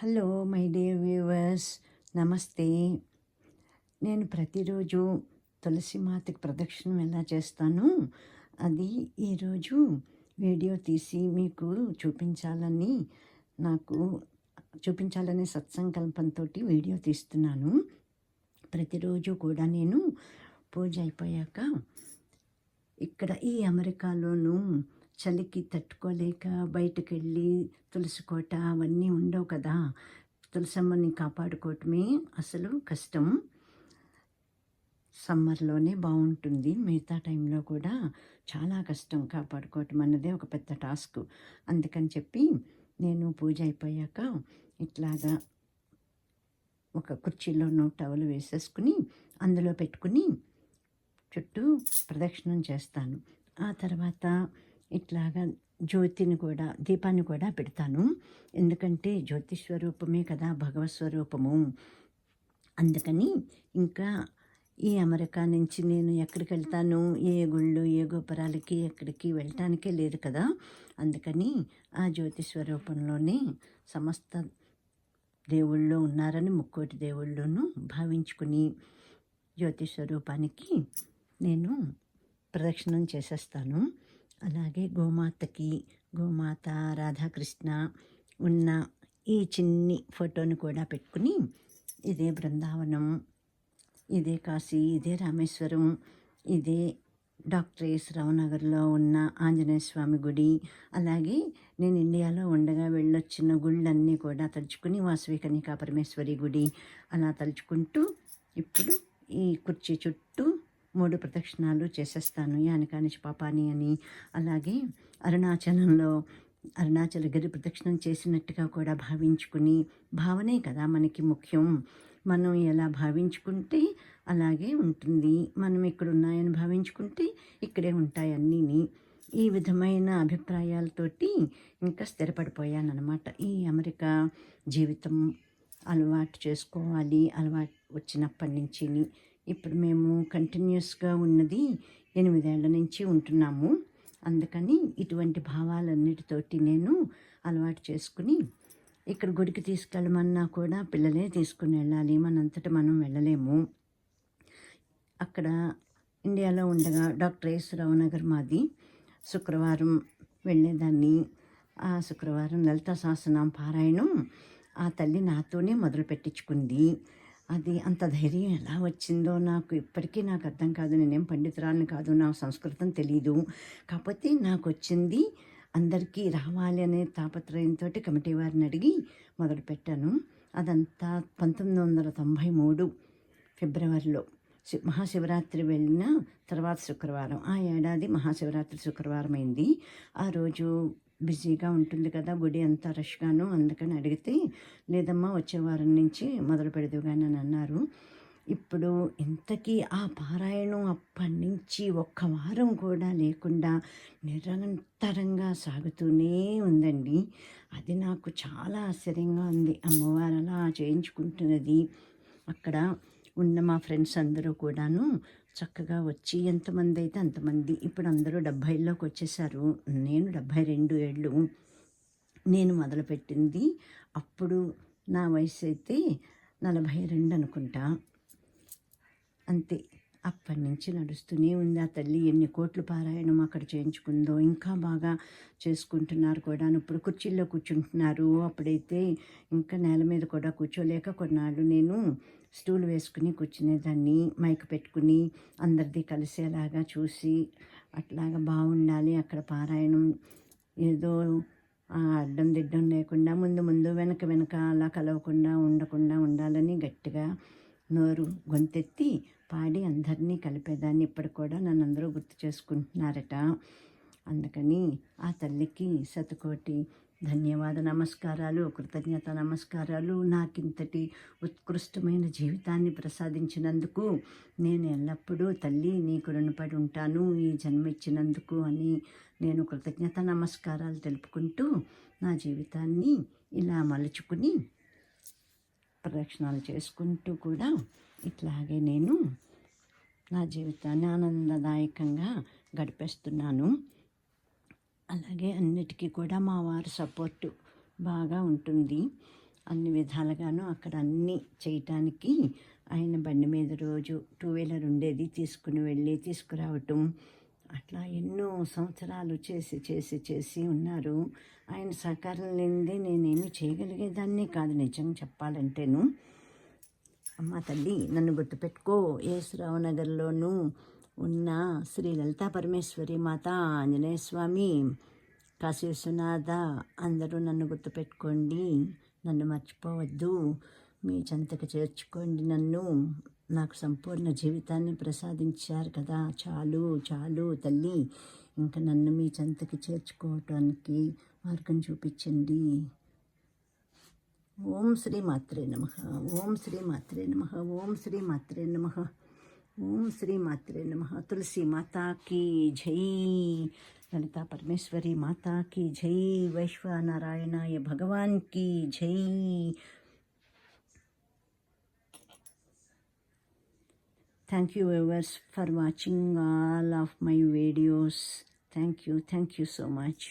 Hello my dear viewers. నమస్తే. నేను ప్రతిరోజు తులసి మాతకి ప్రదక్షిణం ఎలా చేస్తాను? అది ఈరోజు వీడియో తీసి మీకు చూపించాలని నాకు చూపించాలనే సత్సంకల్పంతో వీడియో తీస్తున్నాను. ప్రతిరోజు కూడా నేను పూజ అయిపోయాక ఇక్కడ ఈ అమెరికాలోనూ చలికి తట్టుకోలేక బయటకు వెళ్ళి తులసి కోట అవన్నీ ఉండవు కదా. తులసమ్మని కాపాడుకోవటమే అసలు కష్టం. సమ్మర్లోనే బాగుంటుంది. మిగతా టైంలో కూడా చాలా కష్టం కాపాడుకోవటం అన్నదే ఒక పెద్ద టాస్క్. అందుకని చెప్పి నేను పూజ అయిపోయాక ఇట్లాగా ఒక కుర్చీలోనూ టవల్ వేసేసుకుని అందులో పెట్టుకుని చుట్టూ ప్రదక్షిణం చేస్తాను. ఆ తర్వాత ఇట్లాగా జ్యోతిని కూడా దీపాన్ని కూడా పెడతాను. ఎందుకంటే జ్యోతి స్వరూపమే కదా భగవత్ స్వరూపము. అందుకని ఇంకా ఈ అమెరికా నుంచి నేను ఎక్కడికి వెళ్తాను? ఏ గుళ్ళు ఏ గోపురాలకి ఎక్కడికి వెళ్ళటానికే లేదు కదా. అందుకని ఆ జ్యోతి స్వరూపంలోనే సమస్త దేవుళ్ళు ఉన్నారని ముక్కోటి దేవుళ్ళను భావించుకుని జ్యోతి స్వరూపానికి నేను ప్రదక్షిణం చేసేస్తాను. అలాగే గోమాతకి గోమాత రాధాకృష్ణ ఉన్న ఈ చిన్ని ఫోటోని కూడా పెట్టుకుని ఇదే బృందావనం ఇదే కాశీ ఇదే రామేశ్వరం ఇదే డాక్టర్ ఎస్ రావునగర్లో ఉన్న ఆంజనేయ స్వామి గుడి అలాగే నేను ఇండియాలో ఉండగా వెళ్ళొచ్చిన గుళ్ళన్నీ కూడా తలుచుకుని వాసవి కన్యకా పరమేశ్వరి గుడి అలా తలుచుకుంటూ ఇప్పుడు ఈ కుర్చీ చుట్టూ మూడు ప్రదక్షిణాలు చేసేస్తాను. యానకానిచి పాపాని అని. అలాగే అరుణాచలంలో అరుణాచల గిరి ప్రదక్షిణం చేసినట్టుగా కూడా భావించుకుని భావనే కదా మనకి ముఖ్యం. మనం ఎలా భావించుకుంటే అలాగే ఉంటుంది. మనం ఇక్కడ ఉన్నాయని భావించుకుంటే ఇక్కడే ఉంటాయి అన్నీని. ఈ విధమైన అభిప్రాయాలతోటి ఇంకా స్థిరపడిపోయానమాట ఈ అమెరికా జీవితం అలవాటు చేసుకోవాలి. అలవాటు వచ్చినప్పటి నుంచి ఇప్పుడు మేము కంటిన్యూస్గా ఉన్నది ఎనిమిదేళ్ళ నుంచి ఉంటున్నాము. అందుకని ఇటువంటి భావాలన్నిటితోటి నేను అలవాటు చేసుకుని ఇక్కడ గుడికి తీసుకెళ్ళమన్నా కూడా పిల్లలే తీసుకుని వెళ్ళాలి. మనంతటా మనం వెళ్ళలేము. అక్కడ ఇండియాలో ఉండగా డాక్టర్ రావు నగర్ మాది. శుక్రవారం వెళ్ళేదాన్ని. ఆ శుక్రవారం లలిత శాసనం పారాయణం. ఆ తల్లి నాతోనే మొదలు పెట్టించుకుంది. అది అంత ధైర్యం ఎలా వచ్చిందో నాకు ఇప్పటికీ నాకు అర్థం కాదు. నేనేం పండితురాలను కాదు. నా సంస్కృతం తెలీదు. కాకపోతే నాకు వచ్చింది అందరికీ రావాలి అనే తాపత్రయంతో కమిటీ వారిని అడిగి మొదలుపెట్టాను అదంతా పంతొమ్మిది వందల తొంభై మూడు ఫిబ్రవరిలో. మహాశివరాత్రి వెళ్ళిన తర్వాత శుక్రవారం. ఆ ఏడాది మహాశివరాత్రి శుక్రవారం అయింది. ఆ రోజు బిజీగా ఉంటుంది కదా గుడి అంతా రష్గాను అందుకని అడిగితే లేదమ్మా వచ్చే వారం నుంచి మొదలు పెడదు కానీ అని అన్నారు. ఇప్పుడు ఇంతకీ ఆ పారాయణం అప్పటి నుంచి ఒక్క వారం కూడా లేకుండా నిరంతరంగా సాగుతూనే ఉందండి. అది నాకు చాలా ఆశ్చర్యంగా ఉంది. అమ్మవారు అలా చేయించుకుంటున్నది. అక్కడ ఉన్న మా ఫ్రెండ్స్ అందరూ కూడాను చక్కగా వచ్చి ఎంతమంది అయితే అంతమంది. ఇప్పుడు అందరూ డెబ్భైలోకి వచ్చేసారు. నేను డెబ్భై రెండు ఏళ్ళు. నేను మొదలుపెట్టింది అప్పుడు నా వయసు అయితే నలభై రెండు అనుకుంటా. అంతే. అప్పటి నుంచి నడుస్తూనే ఉంది ఆ తల్లి. ఎన్ని కోట్లు పారాయణం అక్కడ చేయించుకుందో ఇంకా బాగా చేసుకుంటున్నారు కూడా ఇప్పుడు కుర్చీల్లో కూర్చుంటున్నారు. అప్పుడైతే ఇంకా నేల మీద కూడా కూర్చోలేక కొన్నాళ్ళు నేను స్టూల్ వేసుకుని కూర్చునేదాన్ని మైక్ పెట్టుకుని అందరిది కలిసేలాగా చూసి అట్లాగా బాగుండాలి. అక్కడ పారాయణం ఏదో అడ్డం దిడ్డం లేకుండా ముందు ముందు వెనక వెనక అలా కలవకుండా ఉండకుండా ఉండాలని గట్టిగా నోరు గొంతెత్తి పాడి అందరినీ కలిపేదాన్ని. ఇప్పటికి కూడా నన్ను అందరూ గుర్తు చేసుకుంటున్నారట. అందుకని ఆ తల్లికి శతకోటి ధన్యవాద నమస్కారాలు కృతజ్ఞత నమస్కారాలు. నాకింతటి ఉత్కృష్టమైన జీవితాన్ని ప్రసాదించినందుకు నేను ఎల్లప్పుడూ తల్లి నీకు రుణపడి ఉంటాను. ఈ జన్మిచ్చినందుకు అని నేను కృతజ్ఞత నమస్కారాలు తెలుపుకుంటూ నా జీవితాన్ని ఇలా మలుచుకుని ప్రదక్షిణాలు చేసుకుంటూ కూడా ఇట్లాగే నేను నా జీవితాన్ని ఆనందదాయకంగా గడిపేస్తున్నాను. అలాగే అన్నిటికీ కూడా మా వారి సపోర్టు బాగా ఉంటుంది. అన్ని విధాలుగాను అక్కడ అన్నీ చేయటానికి ఆయన బండి మీద రోజు టూ వీలర్ ఉండేది తీసుకుని వెళ్ళి తీసుకురావటం. అట్లా ఎన్నో సంవత్సరాలు చేసి చేసి చేసి ఉన్నారు. ఆయన సహకారం లేనిదే నేనేమి చేయగలిగేదాన్ని కాదు నిజం చెప్పాలంటేను. అమ్మ తల్లి నన్ను గుర్తుపెట్టుకో. యేసురావు నగర్లోనూ ఉన్న శ్రీ లలితా పరమేశ్వరి మాత ఆంజనేయ స్వామి కాశీ విశ్వనాథ అందరూ నన్ను గుర్తుపెట్టుకోండి నన్ను మర్చిపోవద్దు మీ చెంతకు చేర్చుకోండి నన్ను. నాకు సంపూర్ణ జీవితాన్ని ప్రసాదించారు కదా. చాలు చాలు తల్లి. ఇంకా నన్ను మీ చెంతకి చేర్చుకోవటానికి మార్గం చూపించండి. ఓం శ్రీ మాత్రే నమ. ఓం శ్రీ మాత్రే నమ. ఓం శ్రీ మాత్రే నమ. ओम श्री मात्र नम। तुलसी माता की जय। ललिता परमेश्वरी माता की जय। वैश्व नारायण भगवान की जय। Thank you averse for watching all of my videos thank you thank you so much